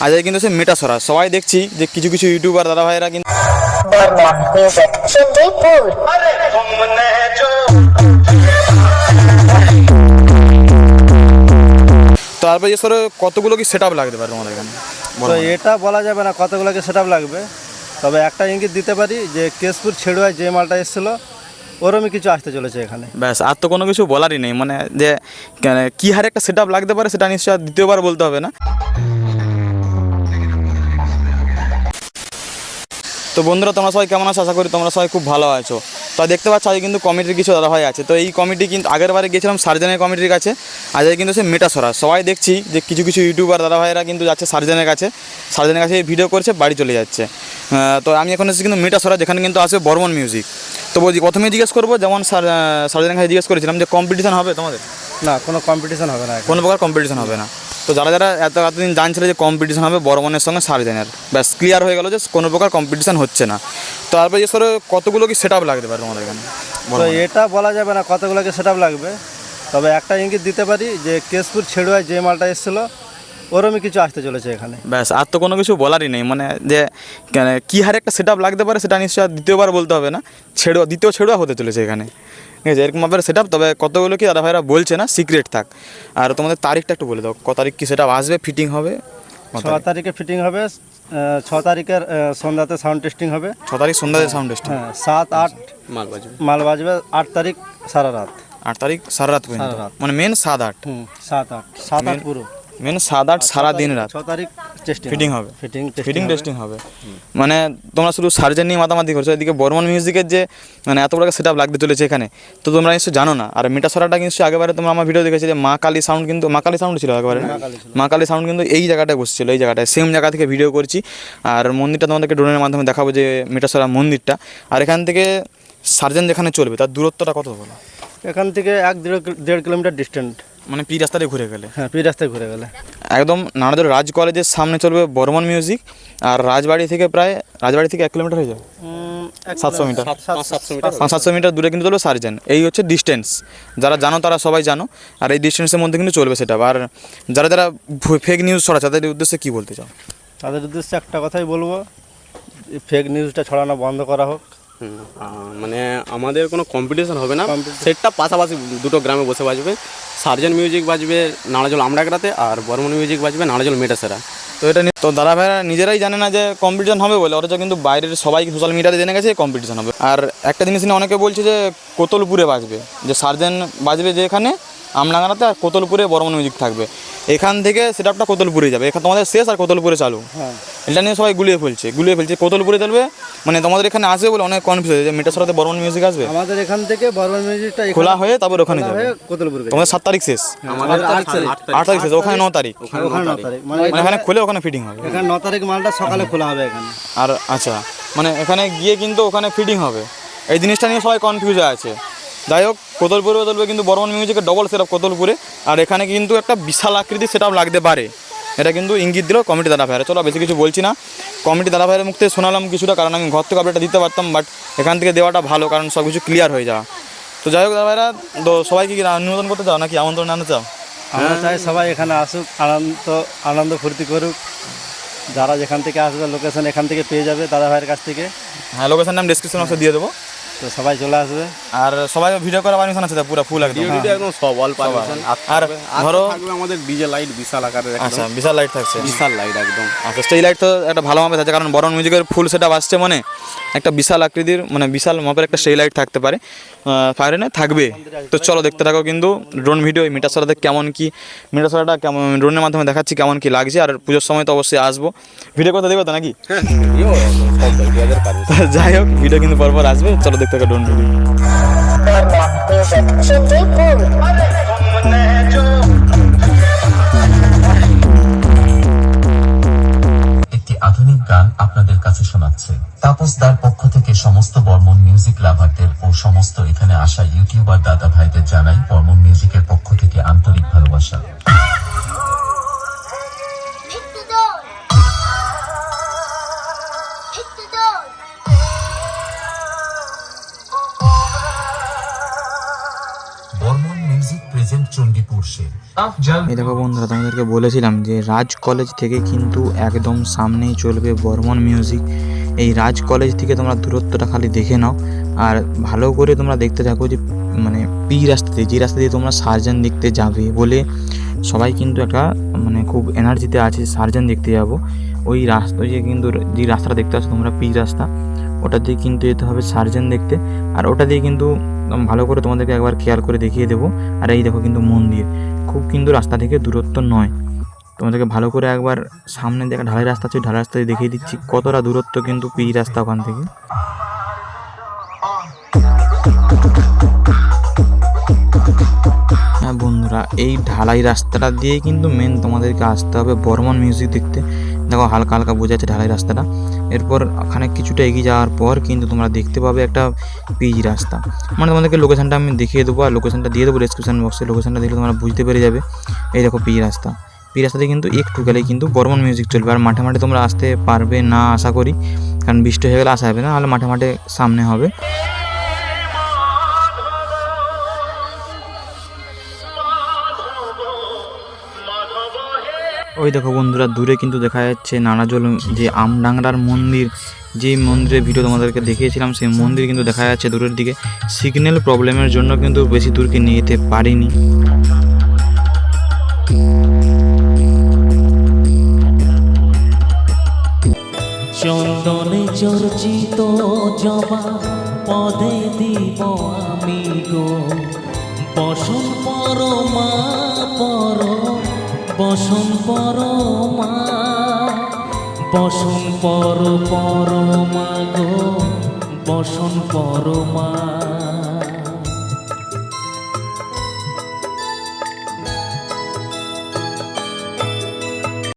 আজ কিন্তু সে মেটাসরা সবাই দেখছি যে কিছু কিছু ইউটিউবার দাদা ভাইরা কিন্তু তারপর যে সরে কতগুলো কি সেট আপ লাগতে পারে তোমাদের এখানে? তো এটা বলা যাবে না কতগুলোকে সেট লাগবে। তবে একটা ইঙ্গিত দিতে পারি যে কেশপুর ছেড়ুয়ায় যে মালটা এসেছিল ওরমই কিছু আসতে চলেছে এখানে। ব্যাস আর তো কোনো কিছু বলারই নেই। মানে যে কেন- কি হারে একটা সেট আপ লাগতে পারে সেটা নিশ্চয় আর দ্বিতীয়বার বলতে হবে না। তো বন্ধুরা তোমরা সবাই কেমন আছো? আশা করি তোমরা সবাই খুব ভালো আছো। তো দেখতে পাচ্ছ আজকে কিন্তু কমিটির কিছু দাদা দাদাভাই আছে। তো এই কমিটি কিন্তু আগের বারে গেছিলাম সার্জেনের কমিটির কাছে। আজকে কিন্তু সে মেটাসরা। সবাই দেখছি যে কিছু কিছু ইউটিউবার দাদাভাইরা কিন্তু যাচ্ছে সার্জেনের কাছে। সার্জেনের কাছে ভিডিও করছে বাড়ি চলে যাচ্ছে। তো আমি এখন এসেছি কিন্তু মেটাসরা যেখানে কিন্তু আসবে বর্মন মিউজিক তো বলছি প্রথমে জিজ্ঞেস করব যেমন সার সার্জেনের কাছে জিজ্ঞেস করেছিলাম যে কম্পিটিশন হবে তোমাদের? না কোনো কম্পিটিশন হবে না কোনো প্রকার কম্পিটিশন হবে না। তো যারা যারা এত এতদিন জানছিল যে কম্পিটিশন হবে বর্মনের সঙ্গে সার্জেনের ব্যাস ক্লিয়ার হয়ে গেল যে কোনো প্রকার কম্পিটিশন হচ্ছে না। তো তারপর যে সরে কতগুলো কি সেট আপ লাগতে পারে তোমাদের এখানে? তো এটা বলা যাবে না কতগুলো কি সেট লাগবে। তবে একটা ইঙ্গিত দিতে পারি যে কেশপুর ছেড়ুয়ায় যে মালটা এসেছিল ওরমই কিছু আসতে চলেছে এখানে। ব্যাস আর তো কোনো কিছু বলারই নেই। মানে যে কী হারে একটা সেট আপ লাগতে পারে সেটা নিশ্চয় আর দ্বিতীয়বার বলতে হবে না। ছেড়ুয়া দ্বিতীয় ছেড়ুয়া হতে চলেছে এখানে। ঠিক আছে এরকম ভাবে সেট তবে কতগুলো কি দাদা ভাইরা বলছে না? সিক্রেট থাক। আর তোমাদের তারিখটা একটু বলে দাও ক তারিখ কি সেটা আসবে ফিটিং হবে? ছ তারিখে? ফিটিং হবে ছ তারিখের সন্ধ্যাতে সাউন্ড টেস্টিং হবে। ছ তারিখ সন্ধ্যাতে সাউন্ড টেস্টিং হ্যাঁ সাত আট মাল বাজবে। মাল বাজবে আট তারিখ সারা রাত। আট তারিখ সারা রাত পর্যন্ত? সারা রাত। মানে মেন সাত আট? হুম সাত আট সাত আট পুরো। মেন সাত আট সারা দিন রাত। ছ তারিখ ফিটিং হবে। ফিটিং ফিটিং টেস্টিং হবে। মানে তোমরা শুধু সার্জেন নিয়ে মাতামাতি করছ এদিকে বর্মন মিউজিকের যে মানে এত বড় সেট আপ লাগতে চলেছে এখানে তো তোমরা নিশ্চয়ই জানো না। আর মিটাসরাটা নিশ্চয়ই আগেবারে তোমরা আমার ভিডিও দেখেছি যে মা কালী সাউন্ড কিন্তু মা কালী সাউন্ড ছিল একবারে মা কালী সাউন্ড কিন্তু এই জায়গাটায় বসছিল এই জায়গাটায় সেম জায়গা থেকে ভিডিও করছি। আর মন্দিরটা তোমাদেরকে ড্রোনের মাধ্যমে দেখাবো যে মিটাসরা মন্দিরটা। আর এখান থেকে সার্জেন যেখানে চলবে তার দূরত্বটা কত বলো? এখান থেকে এক দেড় দেড় কিলোমিটার ডিস্টেন্ট মানে পি রাস্তাতে ঘুরে গেলে। হ্যাঁ পি রাস্তায় ঘুরে গেলে। একদম নানাদের রাজ কলেজের সামনে চলবে বর্মন মিউজিক আর রাজবাড়ি থেকে প্রায় রাজবাড়ি থেকে এক কিলোমিটার হয়ে যাবে। সাতশো মিটার। পাঁচ সাতশো মিটার সাতশো মিটার দূরে কিন্তু চলবে সার্জেন। এই হচ্ছে ডিস্টেন্স যারা জানো তারা সবাই জানো। আর এই ডিস্টেন্সের মধ্যে কিন্তু চলবে সেটা আর যারা যারা ফেক নিউজ ছড়াচ্ছে তাদের উদ্দেশ্যে কী বলতে চাও? তাদের উদ্দেশ্যে একটা কথাই বলব ফেক নিউজটা ছড়ানো বন্ধ করা হোক। মানে আমাদের কোনো কম্পিটিশন হবে না। সেটটা পাশাপাশি দুটো গ্রামে বসে বাজবে। সার্জেন মিউজিক বাজবে নাড়াজল আমডাগড়াতে আর বর্মন মিউজিক বাজবে নাড়াজল মেটাসেরা। তো এটা নিয়ে- তো দাদা ভাইরা নিজেরাই জানে না যে কম্পিটিশন হবে বলে অথচ কিন্তু বাইরের সবাই সোশ্যাল মিডিয়াতে জেনে গেছে কম্পিটিশন হবে। আর একটা জিনিস নিয়ে অনেকে বলছে যে কোতলপুরে বাজবে যে সার্জেন বাজবে যে এখানে আমলাঙ্গানাতে আর কোতলপুরে বর্মন মিউজিক থাকবে। এখান থেকে সেটআপটা কোতলপুরে যাবে। এখানে তোমাদের শেষ আর কোতলপুরে চালু। হ্যাঁ। এটা নিয়ে সবাই গুলিয়ে ফেলছে গুলিয়ে ফেলছে। কোতলপুরে চলবে মানে তোমাদের এখানে আসবে বলে অনেক কনফিউজ হয়েছে যে মেটাসরাতে বর্মন মিউজিক আসবে? আমাদের এখান থেকে বর্মন মিউজিকটা খোলা হয়ে তারপর ওখানে যাবে। হয়ে কোতলপুর। তোমাদের সাত তারিখ শেষ। আমাদের আট তারিখ। আট তারিখ। শেষ ওখানে ন তারিখ। ওখানে ন তারিখ। মানে মানে এখানে খুলে ওখানে ফিটিং হবে। এখানে ন তারিখ মালটা সকালে খোলা হবে এখানে। আর আচ্ছা মানে এখানে গিয়ে কিন্তু ওখানে ফিটিং হবে। এই জিনিসটা নিয়ে সবাই কনফিউজ আছে। যাই হোক কোতলপুরে চলবে কিন্তু বর্মন মিউজিকের ডবল সেট কোতলপুরে আর এখানে কিন্তু একটা বিশাল আকৃতি সেট লাগতে পারে। এটা কিন্তু ইঙ্গিত দিল কমিটি দাদা ভাইরা চলো বেশি কিছু বলছি না। কমিটি দাদা ভাইয়ের মুখ থেকে শোনালাম কিছুটা কারণ আমি ঘর থেকে আপডেটটা দিতে পারতাম বাট এখান থেকে দেওয়াটা ভালো কারণ সব কিছু ক্লিয়ার হয়ে যাওয়া। তো যাই হোক দাদা ভাইরা তো সবাইকে কি অনুমোদন করতে চাও নাকি আমন্ত্রণ আনতে চাও? আমরা চাই সবাই এখানে আসুক আনন্দ আনন্দ ফুর্তি করুক। যারা যেখান থেকে আসবে লোকেশন এখান থেকে পেয়ে যাবে দাদা ভাইয়ের কাছ থেকে। হ্যাঁ লোকেশন নাম ডিসক্রিপশন বক্সে দিয়ে দেবো। তো সবাই চলে আসবে। আর সবাই ভিডিও করা পারমিশন আছে পুরো ফুল একদম। ডিউটি একদম সব অল পারমিশন আর ধরো থাকবে আমাদের ডিজে লাইট বিশাল আকারের আচ্ছা বিশাল লাইট থাকছে। বিশাল লাইট একদম। আচ্ছা স্টেজ লাইট তো একটা ভালো মাপে থাকছে কারণ বরণ মিউজিকের ফুল সেটা আসছে মানে একটা বিশাল আকৃতির মানে বিশাল মাপের একটা স্টেজ লাইট থাকতে পারে। থাকবে। তো চলো দেখতে থাকো কিন্তু ড্রোন ভিডিও মিটাসরাতে কেমন কি মিটাসরাটা কেমন ড্রোনের মাধ্যমে দেখাচ্ছি কেমন কি লাগছে আর পুজোর সময় তো অবশ্যই আসব। ভিডিও কথা দেখবে তো নাকি? যাই হোক ভিডিও কিন্তু পরপর আসবে চলো দেখতে থাকো ড্রোন ভিডিও. একটি আধুনিক গান আপনাদের কাছে শোনাচ্ছে তাপসদার পক্ষ থেকে সমস্ত বর্মন মিউজিক লাভারদের ও সমস্ত এখানে আসা ইউটিউবার দাদা ভাইদের জানাই বর্মন মিউজিকের পক্ষ থেকে আন্তরিক ভালোবাসা প্রেজেন্ট চণ্ডীপুর এই দেখো বন্ধুরা তোমাদেরকে বলেছিলাম যে রাজ কলেজ থেকে কিন্তু একদম সামনেই চলবে বর্মন মিউজিক। এই রাজ কলেজ থেকে তোমরা দূরত্বটা খালি দেখে নাও। আর ভালো করে তোমরা দেখতে থাকো যে মানে পি রাস্তা দিয়ে যে রাস্তা দিয়ে তোমরা সার্জন দেখতে যাবে বলে সবাই কিন্তু একটা মানে খুব এনার্জিতে আছে সার্জন দেখতে যাব। ওই রাস্তা যে কিন্তু যে রাস্তাটা দেখতে আসো তোমরা পি রাস্তা ওটা দিয়ে কিন্তু যেতে হবে সার্জন দেখতে। আর ওটা দিয়ে কিন্তু উম, ভালো করে তোমাদেরকে একবার খেয়াল করে দেখিয়ে দেবো। আর এই দেখো কিন্তু মন্দির। খুব কিন্তু রাস্তা থেকে দূরত্ব নয়। তোমাদেরকে ভালো করে একবার সামনে দেখা ঢালাই রাস্তা আছে ঢালাই রাস্তা দেখিয়ে দিচ্ছি কতটা দূরত্ব কিন্তু পি রাস্তা ওখান থেকে। হ্যাঁ বন্ধুরা এই ঢালাই রাস্তাটা দিয়ে কিন্তু মেন তোমাদেরকে আসতে হবে বর্মন মিউজিক দেখতে। দেখো হালকা হালকা বোঝা যাচ্ছে ঢালাই রাস্তাটা। এরপর ওখানে কিছুটা এগিয়ে যাওয়ার পর কিন্তু তোমরা দেখতে পাবে একটা পিচ রাস্তা। মানে তোমাদেরকে লোকেশানটা আমি দেখিয়ে দেবো আর লোকেশানটা দিয়ে দেবো ডিসক্রিপশন বক্সে লোকেশানটা দেখলে তোমরা বুঝতে পেরে যাবে। এই দেখো পি রাস্তা। পি রাস্তাতে কিন্তু একটু গেলেই কিন্তু বর্মন মিউজিক চলবে। আর মাঠে মাঠে তোমরা আসতে পারবে না আশা করি। কারণ বৃষ্টি হয়ে গেলে আসা হবে না, নাহলে মাঠে মাঠে সামনে হবে। ওই দেখো বন্ধুরা, দূরে কিন্তু দেখা যাচ্ছে নানাজল যে আমডাংরার মন্দির। যে মন্দিরের ভিডিও তোমাদেরকে দেখিয়েছিলাম, সেই মন্দির কিন্তু দেখা যাচ্ছে দূরের দিকে। সিগন্যাল প্রবলেমের জন্য কিন্তু বেশি দূরকে নিয়ে যেতে পারিনি। চন্দনে চর্চিত জবা, পদে দিব আমি গো। বসন পরমা পর বসন পরমা বসন পর পরমা গো বসন পরমা।